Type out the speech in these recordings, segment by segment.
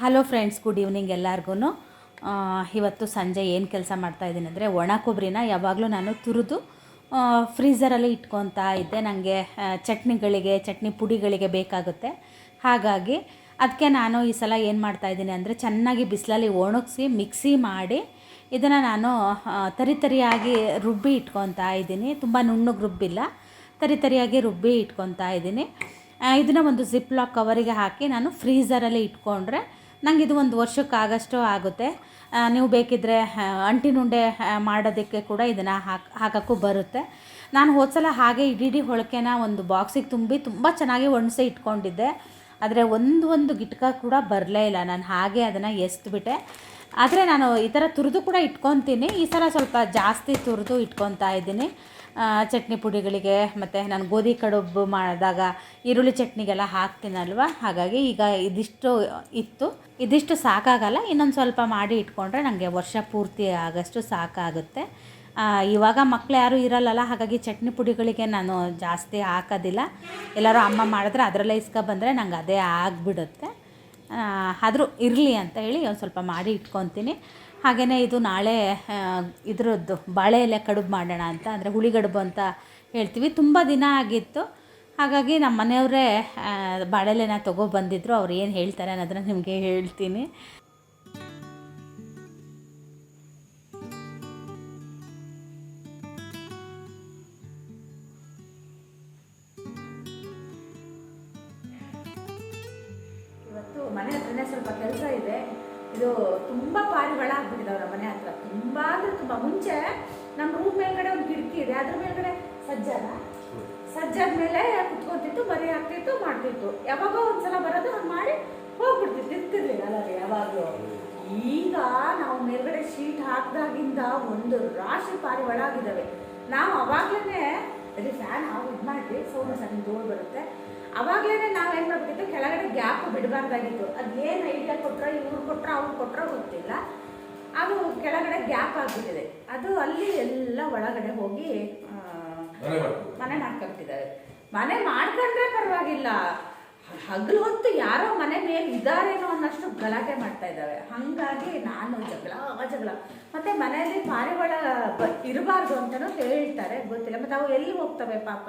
Hello friends good evening ಎಲ್ಲರಿಗೂ ಇವತ್ತು ಸಂಜೆ ಏನು ಕೆಲಸ ಮಾಡ್ತಾಯಿದ್ದೀನಿ ಅಂದರೆ ಒಣ ಕೊಬ್ಬರಿನ ಯಾವಾಗಲೂ ನಾನು ತುರಿದು ಫ್ರೀಝರಲ್ಲಿ ಇಟ್ಕೊತಾ ಇದ್ದೆ. ನನಗೆ ಚಟ್ನಿಗಳಿಗೆ, ಚಟ್ನಿ ಪುಡಿಗಳಿಗೆ ಬೇಕಾಗುತ್ತೆ. ಹಾಗಾಗಿ ಅದಕ್ಕೆ ನಾನು ಈ ಸಲ ಏನು ಮಾಡ್ತಾಯಿದ್ದೀನಿ ಅಂದರೆ ಚೆನ್ನಾಗಿ ಬಿಸಿಲಲ್ಲಿ ಒಣಗಿಸಿ ಮಿಕ್ಸಿ ಮಾಡಿ ಇದನ್ನು ನಾನು ತರಿ ತರಿಯಾಗಿ ರುಬ್ಬಿ ಇಟ್ಕೊತಾ ಇದ್ದೀನಿ. ತುಂಬ ನುಣ್ಣಗೆ ರುಬ್ಬಿಲ್ಲ, ತರಿ ತರಿಯಾಗಿ ರುಬ್ಬಿ ಇಟ್ಕೊತಾ ಇದ್ದೀನಿ. ಇದನ್ನು ಒಂದು ಜಿಪ್ ಲಾಕ್ ಕವರಿಗೆ ಹಾಕಿ ನಾನು ಫ್ರೀಝರಲ್ಲಿ ಇಟ್ಕೊಂಡ್ರೆ ನಂಗೆ ಇದು ಒಂದು ವರ್ಷಕ್ಕಾಗಷ್ಟು ಆಗುತ್ತೆ. ನೀವು ಬೇಕಿದ್ದರೆ ಅಂಟಿನುಂಡೆ ಮಾಡೋದಕ್ಕೆ ಕೂಡ ಇದನ್ನು ಹಾಕಿ, ಹಾಕೋಕ್ಕೂ ಬರುತ್ತೆ. ನಾನು ಹೋದ್ಸಲ ಹಾಗೆ ಇಡೀ ಹೊಳಕೆನ ಒಂದು ಬಾಕ್ಸಿಗೆ ತುಂಬಿ ತುಂಬ ಚೆನ್ನಾಗಿ ಒಣಸೆ ಇಟ್ಕೊಂಡಿದ್ದೆ. ಆದರೆ ಒಂದು ಒಂದು ಗಿಟ್ಕ ಕೂಡ ಬರಲೇ ಇಲ್ಲ. ನಾನು ಹಾಗೆ ಅದನ್ನು ಎಸ್ದುಬಿಟ್ಟೆ ಆದರೆ ನಾನು ಈ ಥರ ತುರಿದು ಕೂಡ ಇಟ್ಕೊತೀನಿ. ಈ ಸಲ ಸ್ವಲ್ಪ ಜಾಸ್ತಿ ತುರಿದು ಇಟ್ಕೊತಾ ಇದ್ದೀನಿ. ಚಟ್ನಿ ಪುಡಿಗಳಿಗೆ ಮತ್ತು ನಾನು ಗೋಧಿ ಕಡುಬು ಮಾಡಿದಾಗ ಈರುಳ್ಳಿ ಚಟ್ನಿಗೆಲ್ಲ ಹಾಕ್ತೀನಲ್ವ? ಹಾಗಾಗಿ ಈಗ ಇದಿಷ್ಟು ಇತ್ತು. ಇದಿಷ್ಟು ಸಾಕಾಗಲ್ಲ, ಇನ್ನೊಂದು ಸ್ವಲ್ಪ ಮಾಡಿ ಇಟ್ಕೊಂಡ್ರೆ ನನಗೆ ವರ್ಷ ಪೂರ್ತಿ ಆಗಷ್ಟು ಸಾಕಾಗುತ್ತೆ. ಇವಾಗ ಮಕ್ಳು ಯಾರು ಇರಲ್ಲಲ್ಲ, ಹಾಗಾಗಿ ಚಟ್ನಿ ಪುಡಿಗಳಿಗೆ ನಾನು ಜಾಸ್ತಿ ಹಾಕೋದಿಲ್ಲ. ಎಲ್ಲರೂ ಅಮ್ಮ ಮಾಡಿದ್ರೆ ಅದರಲ್ಲೇ ಇಸ್ಕೊ ಬಂದರೆ ನಂಗೆ ಅದೇ ಆಗಿಬಿಡುತ್ತೆ. ಆದರೂ ಇರಲಿ ಅಂತ ಹೇಳಿ ಒಂದು ಸ್ವಲ್ಪ ಮಾಡಿ ಇಟ್ಕೊತೀನಿ. ಹಾಗೆಯೇ ಇದು ನಾಳೆ ಇದರದ್ದು ಬಾಳೆ ಎಲೆ ಕಡುಬು ಮಾಡೋಣ ಅಂತ, ಅಂದರೆ ಹುಳಿಗಡುಬು ಅಂತ ಹೇಳ್ತೀವಿ. ತುಂಬ ದಿನ ಆಗಿತ್ತು. ಹಾಗಾಗಿ ನಮ್ಮ ಮನೆಯವರೇ ಬಾಳೆಲೆನ ತೊಗೊಬಂದಿದ್ರು ಅವ್ರು ಏನು ಹೇಳ್ತಾರೆ ಅನ್ನೋದನ್ನ ನಿಮಗೆ ಹೇಳ್ತೀನಿ. ಮುಂಚೆ ನಮ್ಮ ರೂಮ್ ಮೇಲ್ಗಡೆ ಒಂದು ಕಿಟಕಿ ಇದೆ. ಅದ್ರ ಮೇಲ್ಗಡೆ ಸಜ್ಜಾನ. ಸಜ್ಜದ ಮೇಲೆ ಕುತ್ಕೊತಿತ್ತು ಮರಿ ಹಾಕ್ತಿತ್ತು ಮಾಡ್ತಿತ್ತು. ಯಾವಾಗೋ ಒಂದ್ಸಲ ಬರೋದು ಹಂಗೆ ಮಾಡಿ ಹೋಗ್ಬಿಡ್ತಿತ್ತು ಇರ್ತಿರ್ಲಿಲ್ಲ ಅಲ್ಲ ರೀ ಯಾವಾಗಲೂ. ಈಗ ನಾವು ಮೇಲ್ಗಡೆ ಶೀಟ್ ಹಾಕಿದಾಗಿಂದ ಒಂದು ರಾಶಿ ಪಾರಿವಾಳ ಆಗಿದ್ದಾವೆ ನಾವು ಅವಾಗ್ಲೇ ಅದೇ ಫ್ಯಾನ್ ಆಫ್ ಇದು ಮಾಡಿ ಸೌಂಡ್ ಸಣ್ಣ ದೂರ ಬರುತ್ತೆ. ಅವಾಗ್ಲೇ ಏನು ಮಾಡ್ಬೇಕಿತ್ತು ಕೆಳಗಡೆ ಗ್ಯಾಪ್ ಬಿಡಬಾರ್ದಾಗಿತ್ತು. ಅದೇನು ಐಡಿಯಾ ಕೊಟ್ಟರೆ ಇವ್ರು ಕೊಟ್ಟರೆ ಅವ್ರು ಕೊಟ್ರೋ ಗೊತ್ತಿಲ್ಲ. ಅದು ಕೆಳಗಡೆ ಗ್ಯಾಪ್ ಆಗಿಬಿಟ್ಟಿದೆ. ಅದು ಅಲ್ಲಿ ಎಲ್ಲ ಒಳಗಡೆ ಹೋಗಿ ಮನೆ ಮಾಡ್ಕೊ. ಮನೆ ಮಾಡ್ಕೊಂಡ್ರೆ ಪರವಾಗಿಲ್ಲ. ಹಗಲು ಹೊತ್ತು ಯಾರೋ ಮನೆ ಮೇಲೆ ಇದಾರೇನೋ ಅನ್ನಷ್ಟು ಗಲಾಟೆ ಮಾಡ್ತಾ ಇದ್ದಾವೆ. ಹಾಗಾಗಿ ನಾನು ಜಗಳ ಜಗಳ. ಮತ್ತೆ ಮನೆಯಲ್ಲಿ ಪಾರಿವಾಳ ಇರಬಾರ್ದು ಅಂತಲೂ ಹೇಳ್ತಾರೆ ಗೊತ್ತಿಲ್ಲ. ಮತ್ತೆ ಅವು ಎಲ್ಲಿ ಹೋಗ್ತವೆ ಪಾಪ?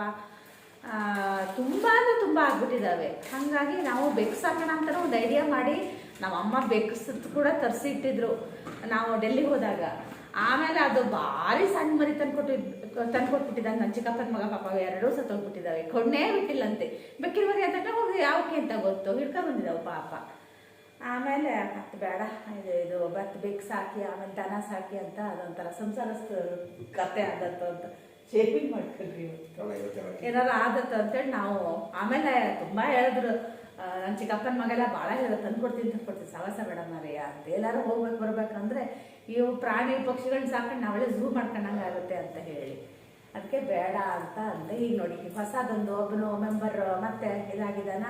ತುಂಬ ಅಂದರೆ ತುಂಬ ಆಗ್ಬಿಟ್ಟಿದ್ದಾವೆ ಹಾಗಾಗಿ ನಾವು ಬೆಕ್ಕು ಸಾಕೋಣ ಅಂತಲೂ ಒಂದು ಐಡಿಯಾ ಮಾಡಿ ನಮ್ಮ ಅಮ್ಮ ಬೆಕ್ಸದ್ದು ಕೂಡ ತರಿಸಿ ಇಟ್ಟಿದ್ರು ನಾವು ಡೆಲ್ಲಿಗೆ ಹೋದಾಗ. ಆಮೇಲೆ ಅದು ಭಾರಿ ಸಣ್ಣ ಮರಿ ತಂದ್ಕೊಟ್ಟಿದ್ ತಂದ್ಕೊಟ್ಬಿಟ್ಟಿದ್ದಾನೆ ನನ್ನ ಚಿಕ್ಕಪ್ಪನ ಮಗ, ಪಾಪ ಎರಡೂ ಸತ್ತೋಗ್ಬಿಟ್ಟಿದ್ದಾವೆ ಕೊಣ್ಣೇ ಬಿಟ್ಟಿಲ್ಲಂತೆ ಬೆಕ್ಕಿನ ಮರಿ ಅಂತ ಹೋಗಿ ಯಾವಕ್ಕೆ ಅಂತ ಗೊತ್ತು. ಹಿಡ್ಕೊಂಡ್ಬಂದಿದ್ದಾವೆ ಪಾಪ. ಆಮೇಲೆ ಮತ್ತೆ ಬೇಡ, ಇದು ಇದು ಮತ್ತೆ ಬೆಕ್ಕು ಸಾಕಿ ಆಮೇಲೆ ದನ ಸಾಕಿ ಅಂತ ಅದೊಂಥರ ಸಂಸಾರಸ್ಥ ಕತೆ ಆದತ್ತು ಅಂತ. ಶೇಪಿಂಗ್ ಮಾಡ್ಕೊಳ್ರಿ ಏನಾದ್ರು ಆಗತ್ತೆ ಇವತ್ತೆಲ್ಲ ಏನಾರು ಆದತ್ತು ಅಂತೇಳಿ ನಾವು ಆಮೇಲೆ ತುಂಬ ಹೇಳಿದ್ರು ನನ್ನ ಚಿಕ್ಕಪ್ಪನ ಮಗೆಲ್ಲ ಭಾಳ ಹೇಳ ತಂದ್ಕೊಡ್ತೀನಿ ತಂದ್ಕೊಡ್ತೀನಿ ಸವಾಸ ಬೇಡ ಮಾರಯ್ಯ ಅಂತ. ಎಲ್ಲಾರು ಹೋಗ್ಬೇಕು ಬರ್ಬೇಕಂದ್ರೆ ಇವು ಪ್ರಾಣಿ ಪಕ್ಷಿಗಳನ್ನ ಸಾಕೊಂಡು ನಾವೆಲ್ಲ ಝೂ ಮಾಡ್ಕೊಂಡಂಗೆ ಆಗುತ್ತೆ ಅಂತ ಹೇಳಿ. ಅದಕ್ಕೆ ಬೇಡ ಅಂತ ಅಂದೆ ಈಗ ನೋಡಿ ಹೊಸದೊಂದು ಒಬ್ಬನು ಮೆಂಬರ್ ಮತ್ತೆ ಇದಾಗಿದ್ದಾನ.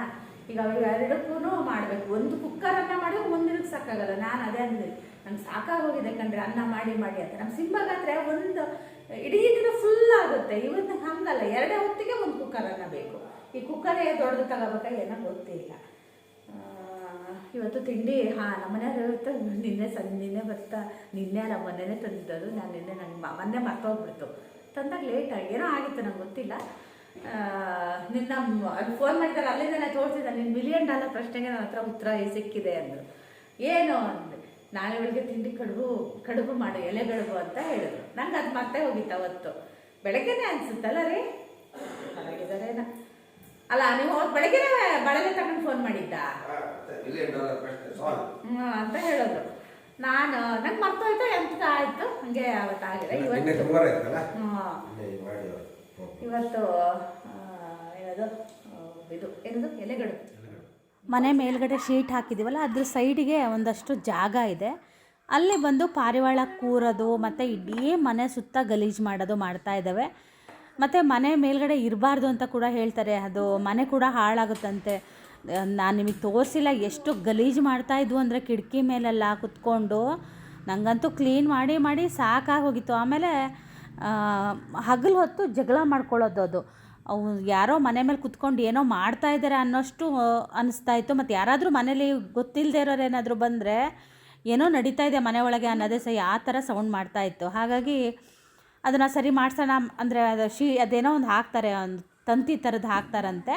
ಈಗ ಎರಡಕ್ಕೂ ಮಾಡಬೇಕು. ಒಂದು ಕುಕ್ಕರನ್ನ ಮಾಡಿ ಮುಂದಿನಕ್ಕೆ ಸಾಕಾಗಲ್ಲ. ನಾನು ಅದೇ ಅಂದಿದ್ದೀನಿ ನಂಗೆ ಸಾಕಾಗೋಗಿದೆ ಕಣ್ರಿ ಅನ್ನ ಮಾಡಿ ಮಾಡಿ ಅಂತ. ನಮ್ಮ ಸಿಂಹಗಾದ್ರೆ ಒಂದು ಇಡೀ ದಿನ ಫುಲ್ ಆಗುತ್ತೆ. ಇವತ್ತು ಹಂಗಲ್ಲ. ಎರಡೇ ಹೊತ್ತಿಗೆ ಒಂದು ಕುಕ್ಕರನ್ನು ಬೇಕು. ಈ ಕುಕ್ಕರೇ ದೊಡ್ಡದು ತಗೋಬೇಕಾ ಏನೋ ಗೊತ್ತಿಲ್ಲ ಇವತ್ತು ತಿಂಡಿ, ಹಾಂ ನಮ್ಮನೆಯವ್ರು ಇರುತ್ತೆ ನಿನ್ನೆ ಸನ್ ನಿನ್ನೆ ಬರ್ತಾ, ನಿನ್ನೆ ನಮ್ಮ ಮೊನ್ನೆನೇ ತಂದಿದ್ದದು. ನಾನು ನಿನ್ನೆ ನಂಗೆ ಮೊನ್ನೆ ಮರ್ತೋಗ್ಬಿಡ್ತು. ತಂದಾಗ ಲೇಟಾಗಿ ಏನೋ ಆಗಿತ್ತು ನಂಗೆ ಗೊತ್ತಿಲ್ಲ. ನಿನ್ನ ನಿನ್ನ ಫೋನ್ ಮಾಡಿದಾರೆ ಅಲ್ಲಿಂದ ನಾನು ತೋರಿಸಿದ್ದೆ ನಿನ್ನ ಮಿಲಿಯನ್ ಡಾಲರ್ ಪ್ರಶ್ನೆಗೆ ನನ್ನ ಹತ್ರ ಉತ್ತರ ಸಿಕ್ಕಿದೆ ಅಂದರು. ಏನು ಅಂದೆ ನಾಳೆ ಬೆಳಿಗ್ಗೆ ತಿಂಡಿ ಕಡುಬು ಕಡುಬು ಮಾಡು ಎಲೆ ಕಡುಬು ಅಂತ ಹೇಳಿದ್ರು. ನಂಗೆ ಅದು ಮತ್ತೆ ಹೋಗಿತ್ತು ಅವತ್ತು. ಬೆಳಗ್ಗೆನೇ ಅನ್ಸುತ್ತಲ್ಲ ರೀ? ಹೊರಗಿದಾರೇನ ಅಲ್ಲ ನೀವು ಅವತ್ತು ಬೆಳಗ್ಗೆನೇ ಬಳಗೆ ತಗೊಂಡು ಫೋನ್ ಮಾಡಿದ್ದ? ಹ್ಞೂ ಅಂತ ಹೇಳೋದು. ನಾನು ನಂಗೆ ಮರ್ತೋಯ್ತು ಎಂತ ಆಯ್ತು? ಹಂಗೆ ಅವತ್ತಾಗಿದೆ ಆಗಿದೆ. ಇವತ್ತು. ಇವತ್ತು ಏನದು? ಇದು ಏನದು? ಎಲೆಗಳು. ಮನೆ ಮೇಲ್ಗಡೆ ಶೀಟ್ ಹಾಕಿದ್ದೀವಲ್ಲ ಅದ್ರ ಸೈಡಿಗೆ ಒಂದಷ್ಟು ಜಾಗ ಇದೆ. ಅಲ್ಲಿ ಬಂದು ಪಾರಿವಾಳ ಕೂರೋದು, ಮತ್ತು ಇಡೀ ಮನೆ ಸುತ್ತ ಗಲೀಜು ಮಾಡೋದು ಮಾಡ್ತಾ ಇದ್ದಾವೆ. ಮತ್ತು ಮನೆ ಮೇಲ್ಗಡೆ ಇರಬಾರ್ದು ಅಂತ ಕೂಡ ಹೇಳ್ತಾರೆ, ಅದು ಮನೆ ಕೂಡ ಹಾಳಾಗುತ್ತಂತೆ. ನಾನು ನಿಮಗೆ ತೋರಿಸಿಲ್ಲ, ಎಷ್ಟು ಗಲೀಜು ಮಾಡ್ತಾ ಇದ್ವು ಅಂದರೆ ಕಿಟಕಿ ಮೇಲೆಲ್ಲ ಕುತ್ಕೊಂಡು ನನಗಂತೂ ಕ್ಲೀನ್ ಮಾಡಿ ಮಾಡಿ ಸಾಕಾಗಿ ಹೋಗಿತ್ತು. ಆಮೇಲೆ ಹಗಲು ಹೊತ್ತು ಜಗಳ ಮಾಡ್ಕೊಳ್ಳೋದು ಅದು. ಅವು ಯಾರೋ ಮನೆ ಮೇಲೆ ಕುತ್ಕೊಂಡು ಏನೋ ಮಾಡ್ತಾ ಇದ್ದಾರೆ ಅನ್ನೋಷ್ಟು ಅನಿಸ್ತಾ ಇತ್ತು. ಮತ್ತು ಯಾರಾದರೂ ಮನೇಲಿ ಗೊತ್ತಿಲ್ಲದೆ ಇರೋರು ಏನಾದರೂ ಬಂದರೆ ಏನೋ ನಡೀತಾ ಇದೆ ಮನೆ ಒಳಗೆ ಅನ್ನೋದೇ ಸಹ, ಆ ಥರ ಸೌಂಡ್ ಮಾಡ್ತಾ ಇತ್ತು. ಹಾಗಾಗಿ ಅದನ್ನು ಸರಿ ಮಾಡ್ಸೋಣ ಅಂದರೆ ಅದು ಶೀ, ಅದೇನೋ ಒಂದು ಹಾಕ್ತಾರೆ, ಒಂದು ತಂತಿ ಥರದ್ದು ಹಾಕ್ತಾರಂತೆ.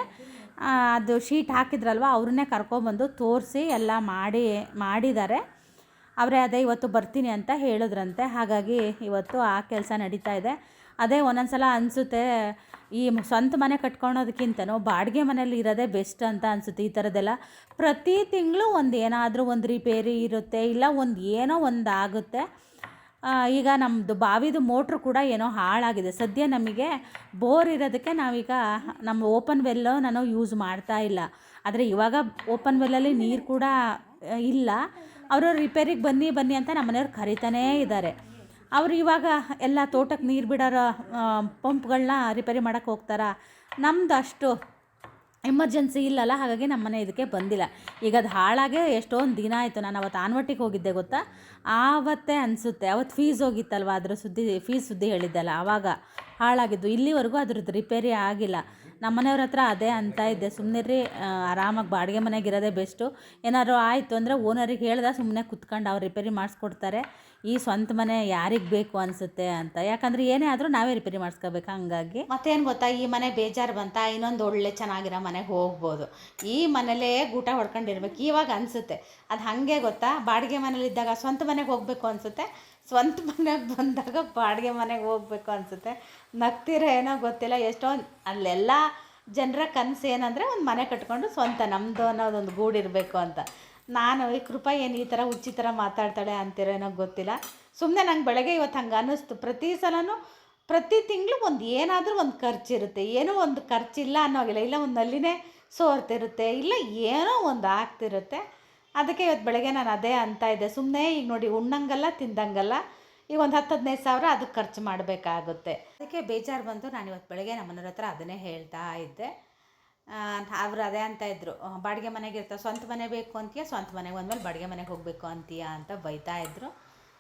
ಅದು ಶೀಟ್ ಹಾಕಿದ್ರಲ್ವ, ಅವ್ರನ್ನೇ ಕರ್ಕೊಂಬಂದು ತೋರಿಸಿ ಎಲ್ಲ ಮಾಡಿ, ಮಾಡಿದ್ದಾರೆ. ಅವರೇ ಅದೇ ಇವತ್ತು ಬರ್ತೀನಿ ಅಂತ ಹೇಳಿದ್ರಂತೆ. ಹಾಗಾಗಿ ಇವತ್ತು ಆ ಕೆಲಸ ನಡೀತಾ ಇದೆ. ಅದೇ ಒಂದೊಂದು ಸಲ ಅನಿಸುತ್ತೆ, ಈ ಸ್ವಂತ ಮನೆ ಕಟ್ಕೊಳೋದಕ್ಕಿಂತನೂ ಬಾಡಿಗೆ ಮನೇಲಿ ಇರೋದೇ ಬೆಸ್ಟ್ ಅಂತ ಅನಿಸುತ್ತೆ ಈ ಥರದ್ದೆಲ್ಲ. ಪ್ರತಿ ತಿಂಗಳು ಒಂದು ಏನಾದರೂ ಒಂದು ರಿಪೇರಿ ಇರುತ್ತೆ, ಇಲ್ಲ ಒಂದು ಏನೋ ಒಂದು ಆಗುತ್ತೆ. ಈಗ ನಮ್ಮದು ಬಾವಿದು ಮೋಟ್ರ್ ಕೂಡ ಏನೋ ಹಾಳಾಗಿದೆ. ಸದ್ಯ ನಮಗೆ ಬೋರ್ ಇರೋದಕ್ಕೆ ನಾವೀಗ ನಮ್ಮ ಓಪನ್ ವೆಲ್ಲು ನಾನು ಯೂಸ್ ಮಾಡ್ತಾ ಇಲ್ಲ. ಆದರೆ ಇವಾಗ ಓಪನ್ ವೆಲ್ಲಲ್ಲಿ ನೀರು ಕೂಡ ಇಲ್ಲ. ಅವರು ರಿಪೇರಿಗೆ ಬನ್ನಿ ಬನ್ನಿ ಅಂತ ನಮ್ಮ ಮನೆಯವ್ರು ಕರಿತಾನೇ ಇದ್ದಾರೆ. ಅವರು ಇವಾಗ ಎಲ್ಲ ತೋಟಕ್ಕೆ ನೀರು ಬಿಡೋರೋ ಪಂಪ್ಗಳನ್ನ ರಿಪೇರಿ ಮಾಡೋಕ್ಕೆ ಹೋಗ್ತಾರ. ನಮ್ದು ಅಷ್ಟು ಎಮರ್ಜೆನ್ಸಿ ಇಲ್ಲಲ್ಲ, ಹಾಗಾಗಿ ನಮ್ಮ ಮನೆ ಇದಕ್ಕೆ ಬಂದಿಲ್ಲ. ಈಗ ಅದು ಹಾಳಾಗೆ ಎಷ್ಟೊಂದು ದಿನ ಆಯಿತು, ನಾನು ಅವತ್ತು ಆನ್ವಟ್ಟಿಗೆ ಹೋಗಿದ್ದೆ ಗೊತ್ತಾ? ಆವತ್ತೇ ಅನಿಸುತ್ತೆ, ಅವತ್ತು ಫೀಸ್ ಹೋಗಿತ್ತಲ್ವ? ಅದರ ಸುದ್ದಿ ಫೀಸ್ ಸುದ್ದಿ ಹೇಳಿದ್ದಲ್ಲ, ಆವಾಗ ಹಾಳಾಗಿದ್ದು. ಇಲ್ಲಿವರೆಗೂ ಅದ್ರದ್ದು ರಿಪೇರಿ ಆಗಿಲ್ಲ. ನಮ್ಮ ಮನೆಯವ್ರ ಹತ್ರ ಅದೇ ಅಂತ ಇದ್ದೆ. ರೀ ಆರಾಮಾಗಿ ಬಾಡಿಗೆ ಮನೆಗೆ ಇರೋದೇ ಬೆಸ್ಟು ಏನಾದ್ರು ಆಯಿತು ಅಂದರೆ ಓನರಿಗೆ ಹೇಳ್ದೆ ಸುಮ್ಮನೆ ಕುತ್ಕೊಂಡು ಅವ್ರು ರಿಪೇರಿ ಮಾಡಿಸ್ಕೊಡ್ತಾರೆ. ಈ ಸ್ವಂತ ಮನೆ ಯಾರಿಗೆ ಬೇಕು ಅನಿಸುತ್ತೆ ಅಂತ. ಯಾಕಂದ್ರೆ ಏನೇ ಆದರೂ ನಾವೇ ರಿಪೇರಿ ಮಾಡಿಸ್ಕೋಬೇಕು ಹಂಗಾಗಿ? ಮತ್ತೇನು ಗೊತ್ತಾ, ಈ ಮನೆ ಬೇಜಾರು ಬಂತ, ಇನ್ನೊಂದು ಒಳ್ಳೆ ಚೆನ್ನಾಗಿರೋ ಮನೆಗೆ ಹೋಗ್ಬೋದು. ಈ ಮನೇಲೇ ಗೂಟ ಹೊಡ್ಕೊಂಡಿರ್ಬೇಕು, ಇವಾಗ ಅನಿಸುತ್ತೆ. ಅದು ಹಾಗೆ ಗೊತ್ತಾ, ಬಾಡಿಗೆ ಮನೇಲಿದ್ದಾಗ ಸ್ವಂತ ಮನೆಗೆ ಹೋಗಬೇಕು ಅನಿಸುತ್ತೆ. ಸ್ವಂತ ಮನೆಗೆ ಬಂದಾಗ ಬಾಡಿಗೆ ಮನೆಗೆ ಹೋಗ್ಬೇಕು ಅನಿಸುತ್ತೆ. ನಗ್ತಿರ ಏನೋ ಗೊತ್ತಿಲ್ಲ ಎಷ್ಟೊಂದು ಅಲ್ಲೆಲ್ಲ ಜನರ ಕನಸು ಏನಂದರೆ ಒಂದು ಮನೆ ಕಟ್ಕೊಂಡು ಸ್ವಂತ ನಮ್ಮದು ಅನ್ನೋದೊಂದು ಗೂಡಿರಬೇಕು ಅಂತ. ನಾನು ಈ ಕೃಪ, ಏನು ಈ ಥರ ಹುಚ್ಚಿ ಥರ ಮಾತಾಡ್ತಾಳೆ ಅಂತೀರೋ ಏನೋ ಗೊತ್ತಿಲ್ಲ. ಸುಮ್ಮನೆ ನಂಗೆ ಬೆಳಗ್ಗೆ ಇವತ್ತು ಹಂಗೆ ಅನ್ನಿಸ್ತು. ಪ್ರತಿ ಸಲನೂ, ಪ್ರತಿ ತಿಂಗಳು ಒಂದು ಏನಾದರೂ ಒಂದು ಖರ್ಚಿರುತ್ತೆ ಏನೋ ಒಂದು ಖರ್ಚಿಲ್ಲ ಅನ್ನೋಗಿಲ್ಲ ಇಲ್ಲ ಒಂದು ನಲ್ಲಿನೇ ಸೋರ್ತಿರುತ್ತೆ. ಇಲ್ಲ ಏನೋ ಒಂದು ಆಗ್ತಿರುತ್ತೆ. ಅದಕ್ಕೆ ಇವತ್ತು ಬೆಳಗ್ಗೆ ನಾನು ಅದೇ ಅಂತ ಇದ್ದೆ. ಸುಮ್ಮನೆ ಈಗ ನೋಡಿ, ಉಣ್ಣಂಗಲ್ಲ, ತಿಂದಂಗಲ್ಲ. ಈಗ ಒಂದು ಹತ್ತು ಹದಿನೈದು ಸಾವಿರ ಅದಕ್ಕೆ ಖರ್ಚು ಮಾಡಬೇಕಾಗುತ್ತೆ. ಅದಕ್ಕೆ ಬೇಜಾರು ಬಂತು. ನಾನು ಇವತ್ತು ಬೆಳಗ್ಗೆ ನಮ್ಮ ಮನೆಯವ್ರ ಹತ್ರ ಅದನ್ನೇ ಹೇಳ್ತಾ ಇದ್ದೆ. ಅವರು ಅದೇ ಅಂತ ಇದ್ರು. ಬಾಡಿಗೆ ಮನೆಗೆ ಇರ್ತಾವೆ. ಸ್ವಂತ ಮನೆ ಬೇಕು ಅಂತೀಯ? ಸ್ವಂತ ಮನೆಗೆ ಒಂದ್ಮೇಲೆ ಬಾಡಿಗೆ ಮನೆಗೆ ಹೋಗಬೇಕು ಅಂತೀಯ ಅಂತ ಬೈತಾ ಇದ್ರು.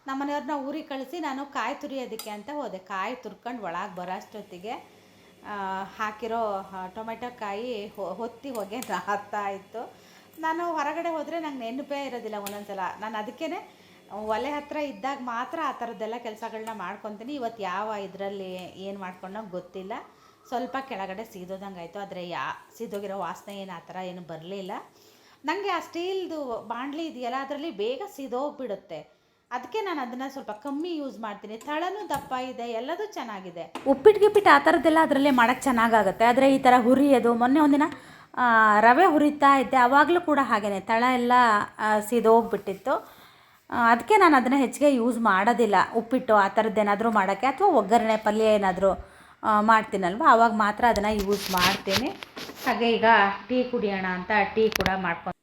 ನಮ್ಮ ಮನೆಯವ್ರನ್ನ ಊರಿಗೆ ಕಳಿಸಿ ನಾನು ಕಾಯಿ ತುರಿಯೋದಕ್ಕೆ ಅಂತ ಹೋದೆ. ಕಾಯಿ ತುರ್ಕೊಂಡು ಒಳಗೆ ಬರೋ ಅಷ್ಟೊತ್ತಿಗೆ ಹಾಕಿರೋ ಟೊಮೆಟೊ ಕಾಯಿ ಹೊತ್ತಿ ಹೊಗೆ ಹಾಕ್ತಾ ಇತ್ತು. ನಾನು ಹೊರಗಡೆ ಹೋದರೆ ನಂಗೆ ನೆನಪೇ ಇರೋದಿಲ್ಲ ಒಂದೊಂದ್ಸಲ. ನಾನು ಅದಕ್ಕೇ ಒಲೆ ಹತ್ರ ಇದ್ದಾಗ ಮಾತ್ರ ಆ ಥರದ್ದೆಲ್ಲ ಕೆಲಸಗಳನ್ನ ಮಾಡ್ಕೊತೀನಿ. ಇವತ್ತು ಯಾವ ಇದರಲ್ಲಿ ಏನು ಮಾಡ್ಕೊಂಡೋ ಗೊತ್ತಿಲ್ಲ. ಸ್ವಲ್ಪ ಕೆಳಗಡೆ ಸೀದೋದಂಗೆ ಆಯಿತು. ಆದರೆ ಯಾ, ಸೀದೋಗಿರೋ ವಾಸನೆ ಏನು ಆ ಥರ ಏನು ಬರಲಿಲ್ಲ ನನಗೆ ಆ ಸ್ಟೀಲ್ದು ಬಾಣಲಿ ಇದೆಯಲ್ಲ, ಅದರಲ್ಲಿ ಬೇಗ ಸೀದೋಗ್ಬಿಡುತ್ತೆ. ಅದಕ್ಕೆ ನಾನು ಅದನ್ನು ಸ್ವಲ್ಪ ಕಮ್ಮಿ ಯೂಸ್ ಮಾಡ್ತೀನಿ. ತಳನೂ ದಪ್ಪ ಇದೆ, ಎಲ್ಲದೂ ಚೆನ್ನಾಗಿದೆ. ಉಪ್ಪಿಟ್ಟು ಗಿಪ್ಪಿಟ್ಟು ಆ ಥರದ್ದೆಲ್ಲ ಅದರಲ್ಲೇ ಮಾಡೋಕ್ಕೆ ಚೆನ್ನಾಗಾಗುತ್ತೆ. ಆದರೆ ಈ ಥರ ಹುರಿಯೋದು, ಮೊನ್ನೆ ಒಂದಿನ ರವೆ ಹುರಿತಾ ಇದ್ದೆ ಆವಾಗಲೂ ಕೂಡ ಹಾಗೇ ತಳ ಎಲ್ಲ ಸೀದೋಗ್ಬಿಟ್ಟಿತ್ತು. ಅದಕ್ಕೆ ನಾನು ಅದನ್ನು ಹೆಚ್ಚಿಗೆ ಯೂಸ್ ಮಾಡೋದಿಲ್ಲ. ಉಪ್ಪಿಟ್ಟು ಆ ಥರದ್ದೇನಾದರೂ ಮಾಡೋಕ್ಕೆ, ಅಥವಾ ಒಗ್ಗರಣೆ ಪಲ್ಯ ಏನಾದರೂ. ಮಾಡ್ತೀನಲ್ವ? ಆವಾಗ ಮಾತ್ರ ಅದನ್ನು ಯೂಸ್ ಮಾಡ್ತೀನಿ. ಹಾಗೆ ಈಗ ಟೀ ಕುಡಿಯೋಣ ಅಂತ ಟೀ ಕೂಡ ಮಾಡ್ಕೊಂಡು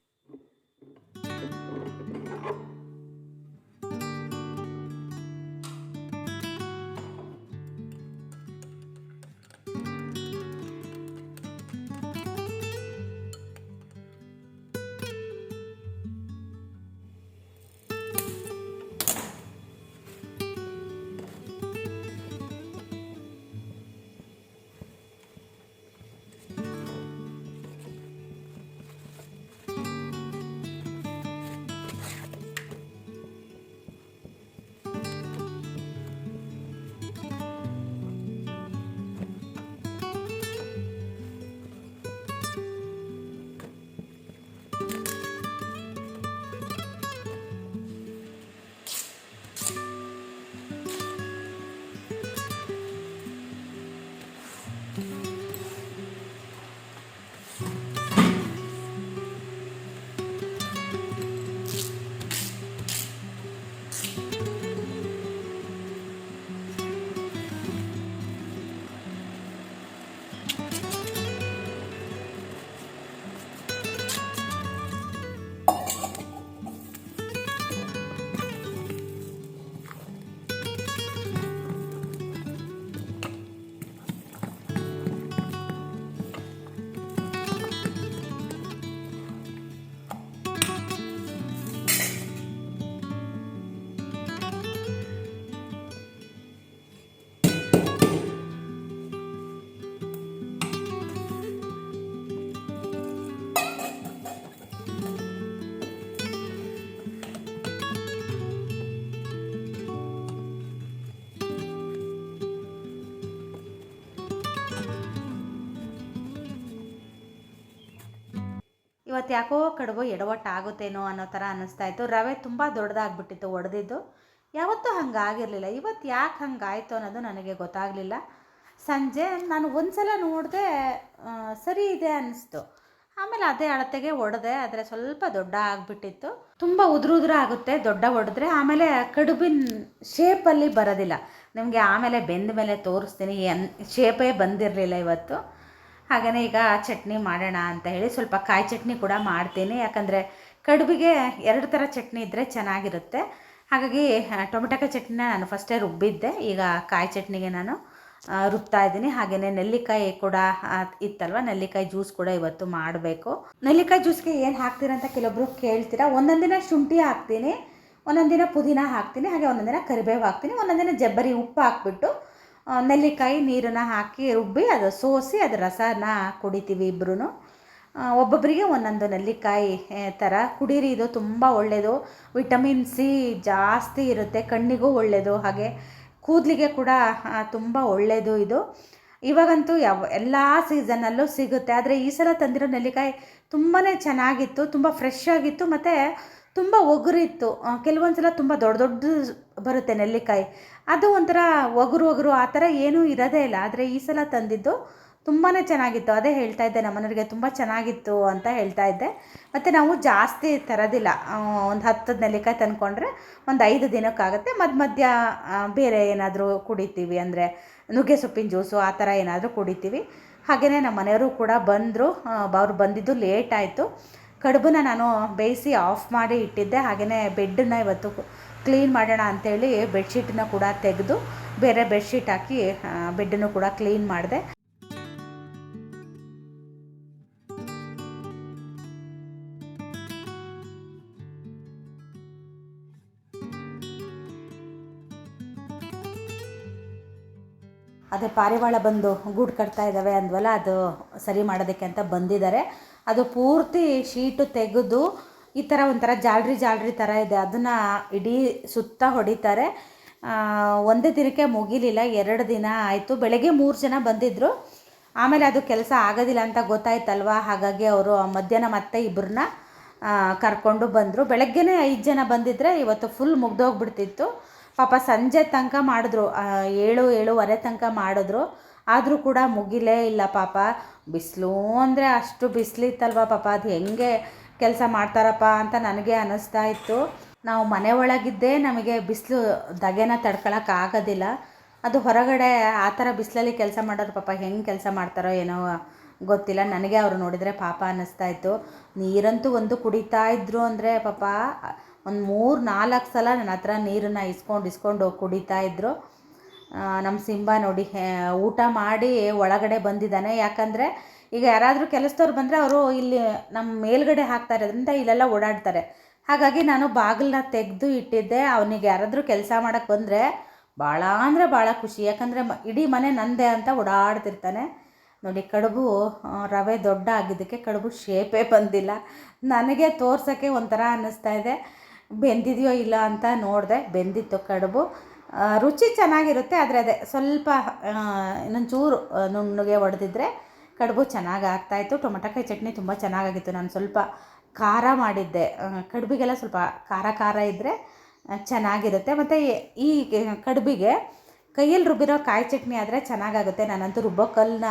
ಇವತ್ತು ಯಾಕೋ ಕಡುಬು ಎಡವಟ್ಟು ಆಗುತ್ತೇನೋ ಅನ್ನೋ ಥರ ಅನ್ನಿಸ್ತಾ ಇತ್ತು. ರವೆ ತುಂಬ ದೊಡ್ಡದಾಗ್ಬಿಟ್ಟಿತ್ತು, ಒಡೆದಿದ್ದು. ಯಾವತ್ತೂ ಹಂಗಾಗಿರಲಿಲ್ಲ. ಇವತ್ತು ಯಾಕೆ ಹಂಗಾಯಿತು ಅನ್ನೋದು ನನಗೆ ಗೊತ್ತಾಗಲಿಲ್ಲ. ಸಂಜೆ ನಾನು ಒಂದು ಸಲ ನೋಡಿದೆ ಸರಿ ಇದೆ ಅನ್ನಿಸ್ತು. ಆಮೇಲೆ ಅದೇ ಅಳತೆಗೆ ಒಡೆದೆ, ಆದರೆ ಸ್ವಲ್ಪ ದೊಡ್ಡ ಆಗಿಬಿಟ್ಟಿತ್ತು. ತುಂಬ ಉದುರು ಉದುರು ಆಗುತ್ತೆ, ದೊಡ್ಡ ಒಡೆದ್ರೆ. ಆಮೇಲೆ ಕಡುಬಿನ ಶೇಪಲ್ಲಿ ಬರೋದಿಲ್ಲ. ನಿಮಗೆ ಆಮೇಲೆ ಬೆಂದ ಮೇಲೆ ತೋರಿಸ್ತೀನಿ, ಎನ್ ಶೇಪೇ ಬಂದಿರಲಿಲ್ಲ ಇವತ್ತು. ಹಾಗೆಯೇ ಈಗ ಚಟ್ನಿ ಮಾಡೋಣ ಅಂತ ಹೇಳಿ ಸ್ವಲ್ಪ ಕಾಯಿ ಚಟ್ನಿ ಕೂಡ ಮಾಡ್ತೀನಿ. ಯಾಕಂದರೆ ಕಡುಬಿಗೆ ಎರಡು ಥರ ಚಟ್ನಿ ಇದ್ದರೆ ಚೆನ್ನಾಗಿರುತ್ತೆ. ಹಾಗಾಗಿ ಟೊಮೆಟೊಕ ಚಟ್ನಿನ ನಾನು ಫಸ್ಟೇ ರುಬ್ಬಿದ್ದೆ. ಈಗ ಕಾಯಿ ಚಟ್ನಿಗೆ ನಾನು ರುಬ್ತಾ ಇದ್ದೀನಿ. ಹಾಗೆಯೇ ನೆಲ್ಲಿಕಾಯಿ ಕೂಡ ಇತ್ತಲ್ವ? ನೆಲ್ಲಿಕಾಯಿ ಜ್ಯೂಸ್ ಕೂಡ ಇವತ್ತು ಮಾಡಬೇಕು. ನೆಲ್ಲಿಕಾಯಿ ಜ್ಯೂಸ್ಗೆ ಏನು ಹಾಕ್ತೀರಾ ಅಂತ ಕೆಲವೊಬ್ರು ಕೇಳ್ತೀರಾ? ಒಂದೊಂದು ದಿನ ಶುಂಠಿ ಹಾಕ್ತೀನಿ. ಒಂದೊಂದು ದಿನ ಪುದೀನ ಹಾಕ್ತೀನಿ. ಹಾಗೆ ಒಂದೊಂದು ಕರಿಬೇವು ಹಾಕ್ತೀನಿ. ಒಂದೊಂದು ಜಬ್ಬರಿ ಉಪ್ಪು ಹಾಕ್ಬಿಟ್ಟು ನೆಲ್ಲಿಕಾಯಿ ನೀರನ್ನು ಹಾಕಿ ರುಬ್ಬಿ ಅದು ಸೋಸಿ ಅದು ರಸನ ಕುಡಿತೀವಿ ಇಬ್ಬರೂ ಒಬ್ಬೊಬ್ಬರಿಗೆ ಒಂದೊಂದು ನೆಲ್ಲಿಕಾಯಿ ಥರ ಕುಡೀರಿ, ಇದು ತುಂಬ ಒಳ್ಳೆಯದು ವಿಟಮಿನ್ ಸಿ ಜಾಸ್ತಿ ಇರುತ್ತೆ, ಕಣ್ಣಿಗೂ ಒಳ್ಳೆಯದು ಹಾಗೆ ಕೂದಲಿಗೆ ಕೂಡ ತುಂಬ ಒಳ್ಳೆಯದು ಇದು. ಇವಾಗಂತೂ ಯಾವ, ಎಲ್ಲ ಸೀಸನಲ್ಲೂ ಸಿಗುತ್ತೆ. ಆದರೆ ಈ ಸಲ ತಂದಿರೋ ನೆಲ್ಲಿಕಾಯಿ ತುಂಬಾ ಚೆನ್ನಾಗಿತ್ತು, ತುಂಬ ಫ್ರೆಶ್ ಆಗಿತ್ತು. ಮತ್ತು ತುಂಬ ಒಗುರಿತ್ತು. ಕೆಲವೊಂದು ಸಲ ತುಂಬ ದೊಡ್ಡ ದೊಡ್ಡ ಬರುತ್ತೆ ನೆಲ್ಲಿಕಾಯಿ. ಅದು ಒಂಥರ ಒಗರು ಒಗರು ಆ ಥರ ಏನೂ ಇರೋದೇ ಇಲ್ಲ. ಆದರೆ ಈ ಸಲ ತಂದಿದ್ದು ತುಂಬಾ ಚೆನ್ನಾಗಿತ್ತು. ಅದೇ ಹೇಳ್ತಾ ಇದ್ದೆ ನಮ್ಮನೆಯವರಿಗೆ ತುಂಬ ಚೆನ್ನಾಗಿತ್ತು ಅಂತ ಹೇಳ್ತಾ ಇದ್ದೆ. ಮತ್ತು ನಾವು ಜಾಸ್ತಿ ತರೋದಿಲ್ಲ. ಒಂದು ಹತ್ತು ನೆಲ್ಲಿಕಾಯಿ ತಂದ್ಕೊಂಡ್ರೆ ಒಂದು ಐದು ದಿನಕ್ಕಾಗುತ್ತೆ. ಮಧ್ಯ ಮಧ್ಯ ಬೇರೆ ಏನಾದರೂ ಕುಡಿತೀವಿ. ಅಂದರೆ ನುಗ್ಗೆ ಸೊಪ್ಪಿನ ಜ್ಯೂಸು ಆ ಥರ ಏನಾದರೂ ಕುಡಿತೀವಿ. ಹಾಗೆಯೇ ನಮ್ಮ ಮನೆಯವರು ಕೂಡ ಬಂದರು. ಅವ್ರು ಬಂದಿದ್ದು ಲೇಟ್ ಆಯಿತು. ಕಡುಬನ್ನ ನಾನು ಬೇಯಿಸಿ ಆಫ್ ಮಾಡಿ ಇಟ್ಟಿದ್ದೆ. ಹಾಗೆಯೇ ಬೆಡ್ಡನ್ನು ಇವತ್ತು ಕ್ಲೀನ್ ಮಾಡೋಣ ಅಂಥೇಳಿ ಬೆಡ್ಶೀಟನ್ನ ಕೂಡ ತೆಗೆದು ಬೇರೆ ಬೆಡ್ಶೀಟ್ ಹಾಕಿ ಬೆಡ್ಡನ್ನು ಕೂಡ ಕ್ಲೀನ್ ಮಾಡಿದೆ. ಅದೇ ಪಾರಿವಾಳ ಬಂದು ಗೂಡು ಕಟ್ತಾ ಇದ್ದಾವೆ ಅಂದ್ವಲ್ಲ, ಅದು ಸರಿ ಮಾಡೋದಕ್ಕೆ ಅಂತ ಬಂದಿದ್ದಾರೆ. ಅದು ಪೂರ್ತಿ ಶೀಟು ತೆಗೆದು ಈ ಥರ ಒಂಥರ ಜಾಲ್ರಿ ಜಾಲ್ರಿ ಥರ ಇದೆ. ಅದನ್ನು ಇಡೀ ಸುತ್ತ ಹೊಡಿತಾರೆ. ಒಂದೇ ದಿನಕ್ಕೆ ಮುಗಿಲಿಲ್ಲ, ಎರಡು ದಿನ ಆಯಿತು. ಬೆಳಗ್ಗೆ ಮೂರು ಜನ ಬಂದಿದ್ದರು ಆಮೇಲೆ ಅದು ಕೆಲಸ ಆಗೋದಿಲ್ಲ ಅಂತ ಗೊತ್ತಾಯ್ತಲ್ವ? ಹಾಗಾಗಿ ಅವರು ಮಧ್ಯಾಹ್ನ ಮತ್ತೆ ಇಬ್ಬರನ್ನ ಕರ್ಕೊಂಡು ಬಂದರು. ಬೆಳಗ್ಗೆನೇ ಐದು ಜನ ಬಂದಿದ್ದರೆ ಇವತ್ತು ಫುಲ್ ಮುಗ್ದೋಗ್ಬಿಡ್ತಿತ್ತು. ಪಾಪ ಸಂಜೆ ತನಕ ಮಾಡಿದ್ರು ಏಳು, ಏಳುವರೆ ತನಕ ಮಾಡಿದ್ರು. ಆದರೂ ಕೂಡ ಮುಗಿಲೇ ಇಲ್ಲ ಪಾಪ. ಬಿಸಿಲು ಅಂದರೆ ಅಷ್ಟು ಬಿಸಿಲಿತ್ತಲ್ವ ಪಾಪ. ಅದು ಹೆಂಗೆ ಕೆಲಸ ಮಾಡ್ತಾರಪ್ಪ ಅಂತ ನನಗೆ ಅನ್ನಿಸ್ತಾ ಇತ್ತು. ನಾವು ಮನೆ ಒಳಗಿದ್ದೇ ನಮಗೆ ಬಿಸಿಲು ದಗೆನ ತಡ್ಕೊಳಕ್ಕಾಗೋದಿಲ್ಲ ಅದು ಹೊರಗಡೆ ಆ ಥರ ಬಿಸಿಲಲ್ಲಿ ಕೆಲಸ ಮಾಡೋರು ಪಾಪ ಹೆಂಗೆ ಕೆಲಸ ಮಾಡ್ತಾರೋ ಏನೋ ಗೊತ್ತಿಲ್ಲ. ನನಗೆ ಅವರು ನೋಡಿದರೆ ಪಾಪ ಅನ್ನಿಸ್ತಾ ಇತ್ತು. ನೀರಂತೂ ಒಂದು ಕುಡಿತಾ ಇದ್ರು ಅಂದರೆ ಪಾಪ ಒಂದು ಮೂರು, ನಾಲ್ಕು ಸಲ ನನ್ನ ಹತ್ರ ನೀರನ್ನು ಇಸ್ಕೊಂಡು ಇಸ್ಕೊಂಡು ಕುಡಿತಾ ಇದ್ದರು ನಮ್ಮ ಸಿಂಬ ನೋಡಿ ಊಟ ಮಾಡಿ ಒಳಗಡೆ ಬಂದಿದ್ದಾನೆ. ಯಾಕಂದರೆ ಈಗ ಯಾರಾದರೂ ಕೆಲಸದವ್ರು ಬಂದರೆ ಅವರು ಇಲ್ಲಿ ನಮ್ಮ ಮೇಲ್ಗಡೆ ಹಾಕ್ತಾ ಇರೋದ್ರಿಂದ ಇಲ್ಲೆಲ್ಲ ಓಡಾಡ್ತಾರೆ. ಹಾಗಾಗಿ ನಾನು ಬಾಗಿಲನ್ನ ತೆಗೆದು ಇಟ್ಟಿದ್ದೆ. ಅವನಿಗೆ ಯಾರಾದರೂ ಕೆಲಸ ಮಾಡೋಕ್ಕೆ ಬಂದರೆ ಭಾಳ ಅಂದರೆ ಭಾಳ ಖುಷಿ. ಯಾಕಂದರೆ ಇಡೀ ಮನೆ ನಂದೆ ಅಂತ ಓಡಾಡ್ತಿರ್ತಾನೆ. ನೋಡಿ, ಕಡುಬು ರವೆ ದೊಡ್ಡ ಆಗಿದ್ದಕ್ಕೆ ಕಡುಬು ಶೇಪೇ ಬಂದಿಲ್ಲ. ನನಗೆ ತೋರ್ಸೋಕ್ಕೆ ಒಂಥರ ಅನ್ನಿಸ್ತಾ ಇದೆ. ಬೆಂದಿದೆಯೋ ಇಲ್ಲ ಅಂತ ನೋಡಿದೆ, ಬೆಂದಿತ್ತು ಕಡುಬು. ರುಚಿ ಚೆನ್ನಾಗಿರುತ್ತೆ, ಆದರೆ ಅದೇ ಸ್ವಲ್ಪ ಇನ್ನೊಂಚೂರು ನುಣ್ಣಗೆ ಒಡೆದಿದ್ರೆ ಕಡುಬು ಚೆನ್ನಾಗಿ ಆಗ್ತಾಯಿತ್ತು. ಟೊಮೊಟೊಕಾಯಿ ಚಟ್ನಿ ತುಂಬ ಚೆನ್ನಾಗಾಗಿತ್ತು. ನಾನು ಸ್ವಲ್ಪ ಖಾರ ಮಾಡಿದ್ದೆ. ಕಡುಬಿಗೆಲ್ಲ ಸ್ವಲ್ಪ ಖಾರ ಖಾರ ಇದ್ದರೆ ಚೆನ್ನಾಗಿರುತ್ತೆ. ಮತ್ತು ಈ ಕಡುಬಿಗೆ ಕೈಯಲ್ಲಿ ರುಬ್ಬಿರೋ ಕಾಯಿ ಚಟ್ನಿ ಆದರೆ ಚೆನ್ನಾಗಾಗುತ್ತೆ. ನಾನಂತೂ ರುಬ್ಬೋ ಕಲ್ಲನ್ನ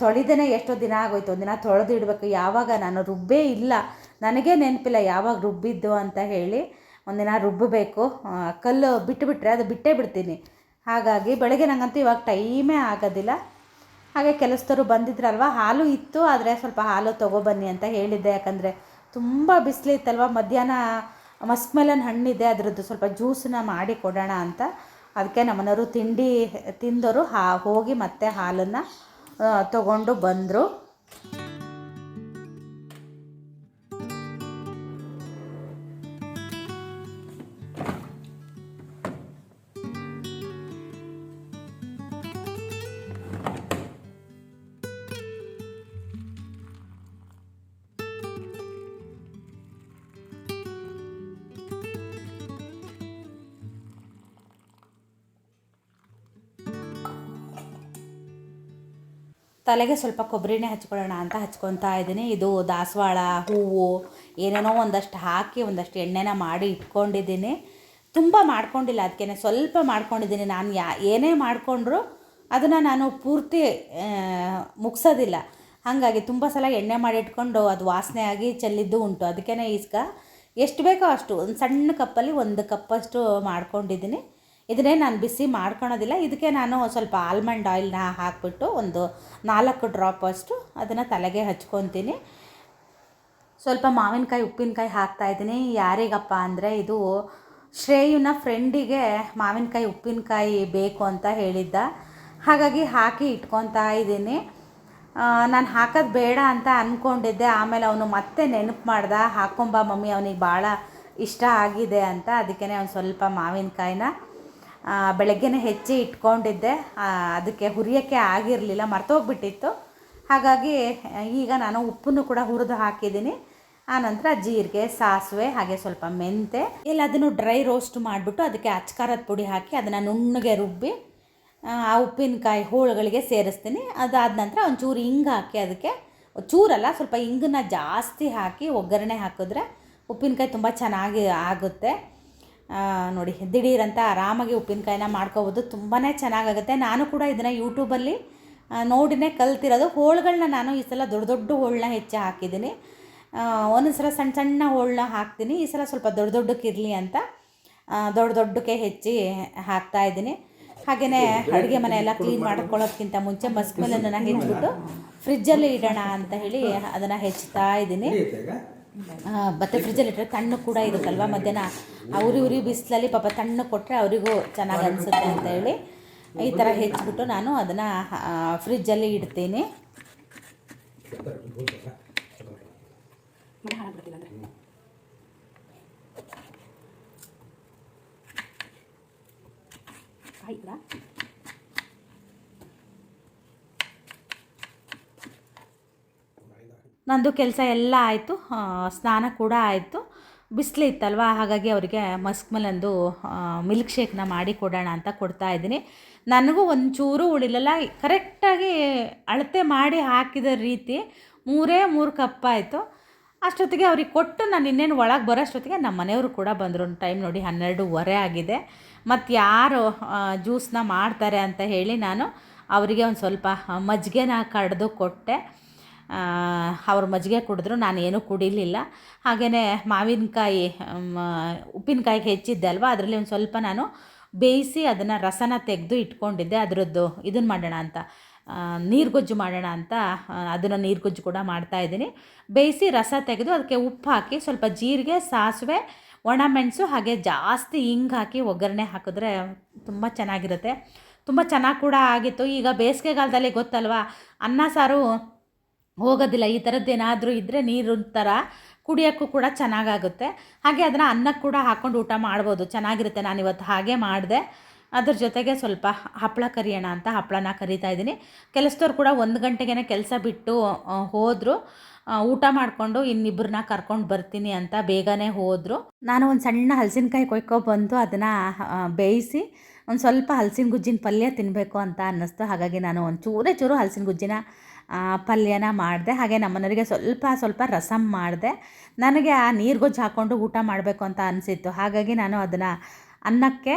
ತೊಳೆದೇ ಎಷ್ಟೋ ದಿನ ಆಗೋಯ್ತು. ಒಂದಿನ ತೊಳೆದಿಡ್ಬೇಕು. ಯಾವಾಗ ನಾನು ರುಬ್ಬೇ ಇಲ್ಲ. ನನಗೇ ನೆನಪಿಲ್ಲ ಯಾವಾಗ ರುಬ್ಬಿದ್ದು ಅಂತ ಹೇಳಿ ಒಂದಿನ ರುಬ್ಬಬೇಕು. ಕಲ್ಲು ಬಿಟ್ಟುಬಿಟ್ರೆ ಅದು ಬಿಟ್ಟೇ ಬಿಡ್ತೀನಿ. ಹಾಗಾಗಿ ಬೆಳಗ್ಗೆ ನನಗಂತೂ ಇವಾಗ ಟೈಮೇ ಆಗೋದಿಲ್ಲ. ಹಾಗೆ ಕೆಲಸದವರು ಬಂದಿದ್ರಲ್ವ, ಹಾಲು ಇತ್ತು, ಆದರೆ ಸ್ವಲ್ಪ ಹಾಲು ತೊಗೊಬನ್ನಿ ಅಂತ ಹೇಳಿದ್ದೆ. ಯಾಕಂದರೆ ತುಂಬ ಬಿಸಿಲಿತ್ತಲ್ವ, ಮಧ್ಯಾಹ್ನ ಮಸ್ಕ್ ಮೆಲನ್ ಹಣ್ಣಿದೆ, ಅದರದ್ದು ಸ್ವಲ್ಪ ಜ್ಯೂಸನ್ನ ಮಾಡಿ ಕೊಡೋಣ ಅಂತ. ಅದಕ್ಕೆ ನಮ್ಮನೆಯವರು ತಿಂಡಿ ತಿಂದವರು ಹಾ, ಹೋಗಿ ಮತ್ತೆ ಹಾಲನ್ನು ತಗೊಂಡು ಬಂದರು. ತಲೆಗೆ ಸ್ವಲ್ಪ ಕೊಬ್ಬರಿನೇ ಹಚ್ಕೊಳ್ಳೋಣ ಅಂತ ಹಚ್ಕೊತಾ ಇದ್ದೀನಿ. ಇದು ದಾಸವಾಳ ಹೂವು, ಏನೇನೋ ಒಂದಷ್ಟು ಹಾಕಿ ಒಂದಷ್ಟು ಎಣ್ಣೆನ ಮಾಡಿ ಇಟ್ಕೊಂಡಿದ್ದೀನಿ. ತುಂಬ ಮಾಡ್ಕೊಂಡಿಲ್ಲ ಅದಕ್ಕೆ ಸ್ವಲ್ಪ ಮಾಡ್ಕೊಂಡಿದ್ದೀನಿ. ನಾನು ಯಾ, ಏನೇ ಮಾಡಿಕೊಂಡ್ರು ಅದನ್ನು ನಾನು ಪೂರ್ತಿ ಮುಗಿಸೋದಿಲ್ಲ. ಹಾಗಾಗಿ ತುಂಬ ಸಲ ಎಣ್ಣೆ ಮಾಡಿ ಇಟ್ಕೊಂಡು ಅದು ವಾಸನೆ ಆಗಿ ಚೆಲ್ಲಿದ್ದು ಉಂಟು. ಅದಕ್ಕೇ ಈಗ ಎಷ್ಟು ಬೇಕೋ ಅಷ್ಟು, ಒಂದು ಸಣ್ಣ ಕಪ್ಪಲ್ಲಿ ಒಂದು ಕಪ್ಪಷ್ಟು ಮಾಡ್ಕೊಂಡಿದ್ದೀನಿ. ಇದನ್ನೇ ನಾನು ಬಿಸಿ ಮಾಡ್ಕೊಳೋದಿಲ್ಲ. ಇದಕ್ಕೆ ನಾನು ಸ್ವಲ್ಪ ಆಲ್ಮಂಡ್ ಆಯಿಲ್ನ ಹಾಕ್ಬಿಟ್ಟು ಒಂದು ನಾಲ್ಕು ಡ್ರಾಪ್ ಅಷ್ಟು ಅದನ್ನು ತಲೆಗೆ ಹಚ್ಕೊತೀನಿ. ಸ್ವಲ್ಪ ಮಾವಿನಕಾಯಿ, ಉಪ್ಪಿನಕಾಯಿ ಹಾಕ್ತಾಯಿದ್ದೀನಿ ಯಾರಿಗಪ್ಪ ಅಂದರೆ ಇದು ಶ್ರೇಯುನ ಫ್ರೆಂಡಿಗೆ ಮಾವಿನಕಾಯಿ, ಉಪ್ಪಿನಕಾಯಿ ಬೇಕು ಅಂತ ಹೇಳಿದ್ದ. ಹಾಗಾಗಿ ಹಾಕಿ ಇಟ್ಕೊತಾ ಇದ್ದೀನಿ. ನಾನು ಹಾಕೋದು ಬೇಡ ಅಂತ ಅಂದ್ಕೊಂಡಿದ್ದೆ ಆಮೇಲೆ ಅವನು ಮತ್ತೆ ನೆನಪು ಮಾಡ್ದ, ಹಾಕೊಂಬ ಮಮ್ಮಿ, ಅವನಿಗೆ ಭಾಳ ಇಷ್ಟ ಆಗಿದೆ ಅಂತ. ಅದಕ್ಕೇ ಒಂದು ಸ್ವಲ್ಪ ಮಾವಿನಕಾಯಿನ ಬೆಳಗ್ಗೆನೇ ಹೆಚ್ಚಿ ಇಟ್ಕೊಂಡಿದ್ದೆ. ಅದಕ್ಕೆ ಹುರಿಯೋಕ್ಕೆ ಆಗಿರಲಿಲ್ಲ ಮರ್ತೋಗ್ಬಿಟ್ಟಿತ್ತು ಹಾಗಾಗಿ, ಈಗ ನಾನು ಉಪ್ಪನ್ನು ಕೂಡ ಹುರಿದು ಹಾಕಿದ್ದೀನಿ. ಆನಂತರ ಜೀರಿಗೆ, ಸಾಸಿವೆ, ಹಾಗೆ ಸ್ವಲ್ಪ ಮೆಂತೆ. ಎಲ್ಲದನ್ನು ಡ್ರೈ ರೋಸ್ಟ್ ಮಾಡಿಬಿಟ್ಟು ಅದಕ್ಕೆ ಅಚ್ಕಾರದ ಪುಡಿ ಹಾಕಿ ಅದನ್ನು ನುಣ್ಣಗೆ ರುಬ್ಬಿ, ಆ ಉಪ್ಪಿನಕಾಯಿ ಹೋಳುಗಳಿಗೆ ಸೇರಿಸ್ತೀನಿ. ಅದಾದ ನಂತರ ಒಂಚೂರು ಹಿಂಗೆ ಹಾಕಿ ಅದಕ್ಕೆ, ಚೂರಲ್ಲ, ಸ್ವಲ್ಪ ಹಿಂಗನ್ನ ಜಾಸ್ತಿ ಹಾಕಿ ಒಗ್ಗರಣೆ ಹಾಕಿದ್ರೆ ಉಪ್ಪಿನಕಾಯಿ ತುಂಬ ಚೆನ್ನಾಗಿ ಆಗುತ್ತೆ. ನೋಡಿ ದಿಢೀರಂತ ಆರಾಮಾಗಿ ಉಪ್ಪಿನಕಾಯಿನ ಮಾಡ್ಕೋಬೋದು. ತುಂಬಾ ಚೆನ್ನಾಗಾಗುತ್ತೆ. ನಾನು ಕೂಡ ಇದನ್ನು ಯೂಟ್ಯೂಬಲ್ಲಿ ನೋಡಿನೇ ಕಲ್ತಿರೋದು. ಹೋಳುಗಳನ್ನ ನಾನು ಈ ಸಲ ದೊಡ್ಡ ದೊಡ್ಡ ಹೋಳನ್ನ ಹೆಚ್ಚು ಹಾಕಿದ್ದೀನಿ. ಒಂದೊಂದು ಸಲ ಸಣ್ಣ ಸಣ್ಣ ಹೋಳನ್ನ ಹಾಕ್ತೀನಿ. ಈ ಸಲ ಸ್ವಲ್ಪ ದೊಡ್ಡ ದೊಡ್ಡಕ್ಕಿರಲಿ ಅಂತ ದೊಡ್ಡ ದೊಡ್ಡಕ್ಕೆ ಹೆಚ್ಚಿ ಹಾಕ್ತಾ ಇದ್ದೀನಿ. ಹಾಗೆಯೇ ಅಡುಗೆ ಮನೆ ಎಲ್ಲ ಕ್ಲೀನ್ ಮಾಡ್ಕೊಳ್ಳೋದಕ್ಕಿಂತ ಮುಂಚೆ ಮಸ್ಕ್ ಮೇಲೆ ಹೆಚ್ಚಿಬಿಟ್ಟು ಫ್ರಿಜ್ಜಲ್ಲಿ ಇಡೋಣ ಅಂತ ಹೇಳಿ ಅದನ್ನು ಹೆಚ್ಚುತ್ತಾ ಇದ್ದೀನಿ. ಮತ್ತೆ ಫ್ರಿಜ್ಜಲ್ಲಿ ಇಟ್ಟರೆ ತಣ್ಣು ಕೂಡ ಇರುತ್ತಲ್ವ ಮಧ್ಯಾಹ್ನ? ಅವ್ರಿ ಉರಿ ಬಿಸಿಲಲ್ಲಿ ಪಾಪ ತಣ್ಣು ಕೊಟ್ಟರೆ ಅವರಿಗೂ ಚೆನ್ನಾಗಿ ಅನಿಸುತ್ತೆ ಅಂತ ಹೇಳಿ ಈ ಥರ ಹೆಚ್ಚಿಬಿಟ್ಟು ನಾನು ಅದನ್ನು ಫ್ರಿಜ್ಜಲ್ಲಿ ಇಡ್ತೀನಿ ಹಾಳಾಗ್ಬಿಡ್ತಿಲ್ಲ ಅಂದರೆ ಆಯ್ತಾ ನಂದು ಕೆಲಸ ಎಲ್ಲ ಆಯಿತು ಸ್ನಾನ ಕೂಡ ಆಯಿತು. ಬಿಸಿಲು ಇತ್ತಲ್ವ, ಹಾಗಾಗಿ ಅವರಿಗೆ ಮಸ್ಕ್ ಮಲಂದು ಮಿಲ್ಕ್ ಶೇಕ್ನ ಮಾಡಿ ಕೊಡೋಣ ಅಂತ ಕೊಡ್ತಾ ಇದ್ದೀನಿ. ನನಗೂ ಒಂಚೂರು ಉಳಿಲಲ್ಲ. ಕರೆಕ್ಟಾಗಿ ಅಳತೆ ಮಾಡಿ ಹಾಕಿದ ರೀತಿ ಮೂರೇ ಮೂರು ಕಪ್ ಆಯಿತು. ಅಷ್ಟೊತ್ತಿಗೆ ಅವ್ರಿಗೆ ಕೊಟ್ಟು ನಾನು ಇನ್ನೇನು ಒಳಗೆ ಬರೋಷ್ಟೊತ್ತಿಗೆ ನಮ್ಮ ಮನೆಯವರು ಕೂಡ ಬಂದರು. ಟೈಮ್ ನೋಡಿ ಹನ್ನೆರಡೂವರೆ ಆಗಿದೆ. ಮತ್ತು ಯಾರು ಜ್ಯೂಸನ್ನ ಮಾಡ್ತಾರೆ ಅಂತ ಹೇಳಿ ನಾನು ಅವರಿಗೆ ಒಂದು ಸ್ವಲ್ಪ ಮಜ್ಜಿಗೆನ ಕಡ್ದು ಕೊಟ್ಟೆ. ಅವ್ರು ಮಜ್ಜಿಗೆ ಕುಡಿದ್ರು, ನಾನು ಏನೂ ಕುಡಿಲಿಲ್ಲ. ಹಾಗೆಯೇ ಮಾವಿನಕಾಯಿ ಉಪ್ಪಿನಕಾಯಿಗೆ ಹೆಚ್ಚಿದ್ದೆ ಅಲ್ವಾ? ಅದರಲ್ಲಿ ಒಂದು ಸ್ವಲ್ಪ ನಾನು ಬೇಯಿಸಿ ಅದನ್ನು ರಸನ ತೆಗೆದು ಇಟ್ಕೊಂಡಿದ್ದೆ. ಅದರದ್ದು ಇದನ್ನು ಮಾಡೋಣ ಅಂತ ನೀರುಗೊಜ್ಜು ಮಾಡೋಣ ಅಂತ ಅದನ್ನು ನೀರುಗೊಜ್ಜು ಕೂಡ ಮಾಡ್ತಾ ಇದ್ದೀನಿ. ಬೇಯಿಸಿ ರಸ ತೆಗೆದು ಅದಕ್ಕೆ ಉಪ್ಪು ಹಾಕಿ, ಸ್ವಲ್ಪ ಜೀರಿಗೆ, ಸಾಸಿವೆ ಒಣಮೆಣಸು ಹಾಗೆ ಜಾಸ್ತಿ ಹಿಂಗೆ ಹಾಕಿ ಒಗ್ಗರಣೆ ಹಾಕಿದ್ರೆ ತುಂಬ ಚೆನ್ನಾಗಿರುತ್ತೆ. ತುಂಬ ಚೆನ್ನಾಗಿ ಕೂಡ ಆಗಿತ್ತು. ಈಗ ಬೇಸಿಗೆಗಾಲದಲ್ಲಿ ಗೊತ್ತಲ್ವಾ, ಅನ್ನ ಸಾರು ಹೋಗೋದಿಲ್ಲ. ಈ ಥರದ್ದೇನಾದರೂ ಇದ್ದರೆ ನೀರು ಥರ ಕುಡಿಯೋಕ್ಕೂ ಕೂಡ ಚೆನ್ನಾಗಾಗುತ್ತೆ. ಹಾಗೆ ಅದನ್ನು ಅನ್ನಕ್ಕೆ ಕೂಡ ಹಾಕ್ಕೊಂಡು ಊಟ ಮಾಡ್ಬೋದು. ಚೆನ್ನಾಗಿರುತ್ತೆ. ನಾನು ಇವತ್ತು ಹಾಗೆ ಮಾಡಿದೆ. ಅದ್ರ ಜೊತೆಗೆ ಸ್ವಲ್ಪ ಹಪ್ಪಳ ಕರಿಯೋಣ ಅಂತ ಹಪ್ಪಳನ ಕರಿತಾ ಇದ್ದೀನಿ. ಕೆಲಸದವ್ರು ಕೂಡ ಒಂದು ಗಂಟೆಗೇನೆ ಕೆಲಸ ಬಿಟ್ಟು ಹೋದರು. ಊಟ ಮಾಡಿಕೊಂಡು ಇನ್ನಿಬ್ಬರನ್ನ ಕರ್ಕೊಂಡು ಬರ್ತೀನಿ ಅಂತ ಬೇಗನೆ ಹೋದರು. ನಾನು ಒಂದು ಸಣ್ಣ ಹಲಸಿನಕಾಯಿ ಕೊಯ್ಕೊಬಂದು ಅದನ್ನು ಬೇಯಿಸಿ ಒಂದು ಸ್ವಲ್ಪ ಹಲಸಿನ ಗುಜ್ಜಿನ ಪಲ್ಯ ತಿನ್ನಬೇಕು ಅಂತ ಅನ್ನಿಸ್ತು. ಹಾಗಾಗಿ ನಾನು ಒಂದು ಚೂರೇ ಚೂರು ಹಲಸಿನ ಗುಜ್ಜಿನ ಪಲ್ಯನ ಮಾಡಿದೆ. ಹಾಗೆ ನಮ್ಮನೆಯವರಿಗೆ ಸ್ವಲ್ಪ ಸ್ವಲ್ಪ ರಸಮ್ ಮಾಡಿದೆ. ನನಗೆ ಆ ನೀರ್ಗೊಜ್ಜು ಹಾಕ್ಕೊಂಡು ಊಟ ಮಾಡಬೇಕು ಅಂತ ಅನಿಸಿತ್ತು. ಹಾಗಾಗಿ ನಾನು ಅದನ್ನು ಅನ್ನಕ್ಕೆ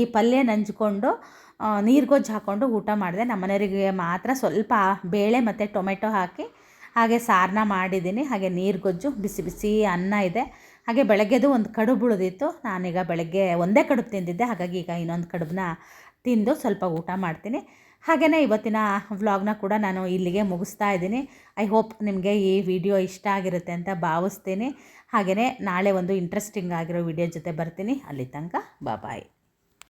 ಈ ಪಲ್ಯ ನಂಜಿಕೊಂಡು ನೀರು ಗೊಜ್ಜು ಹಾಕ್ಕೊಂಡು ಊಟ ಮಾಡಿದೆ. ನಮ್ಮನೆಯವರಿಗೆ ಮಾತ್ರ ಸ್ವಲ್ಪ ಬೇಳೆ ಮತ್ತು ಟೊಮೆಟೊ ಹಾಕಿ, ಹಾಗೆ ಸಾರನ್ನ ಮಾಡಿದ್ದೀನಿ. ಹಾಗೆ ನೀರ್ಗೊಜ್ಜು ಬಿಸಿ ಬಿಸಿ ಅನ್ನ ಇದೆ. ಹಾಗೆ ಬೆಳಗ್ಗೆದು ಒಂದು ಕಡುಬು ಉಳಿದಿತ್ತು. ನಾನೀಗ ಬೆಳಗ್ಗೆ ಒಂದೇ ಕಡುಬು ತಿಂದಿದ್ದೆ. ಹಾಗಾಗಿ ಈಗ ಇನ್ನೊಂದು ಕಡುಬನ್ನ ತಿಂದು ಸ್ವಲ್ಪ ಊಟ ಮಾಡ್ತೀನಿ. ಹಾಗೆಯೇ ಇವತ್ತಿನ ವ್ಲಾಗ್ನ ಕೂಡ ನಾನು ಇಲ್ಲಿಗೆ ಮುಗಿಸ್ತಾ ಇದ್ದೀನಿ. ಐ ಹೋಪ್ ನಿಮಗೆ ಈ ವಿಡಿಯೋ ಇಷ್ಟ ಆಗಿರುತ್ತೆ ಅಂತ ಭಾವಿಸ್ತೀನಿ. ಹಾಗೆಯೇ ನಾಳೆ ಒಂದು ಇಂಟ್ರೆಸ್ಟಿಂಗ್ ಆಗಿರೋ ವಿಡಿಯೋ ಜೊತೆ ಬರ್ತೀನಿ. ಅಲ್ಲಿ ತನಕ ಬಾಯ್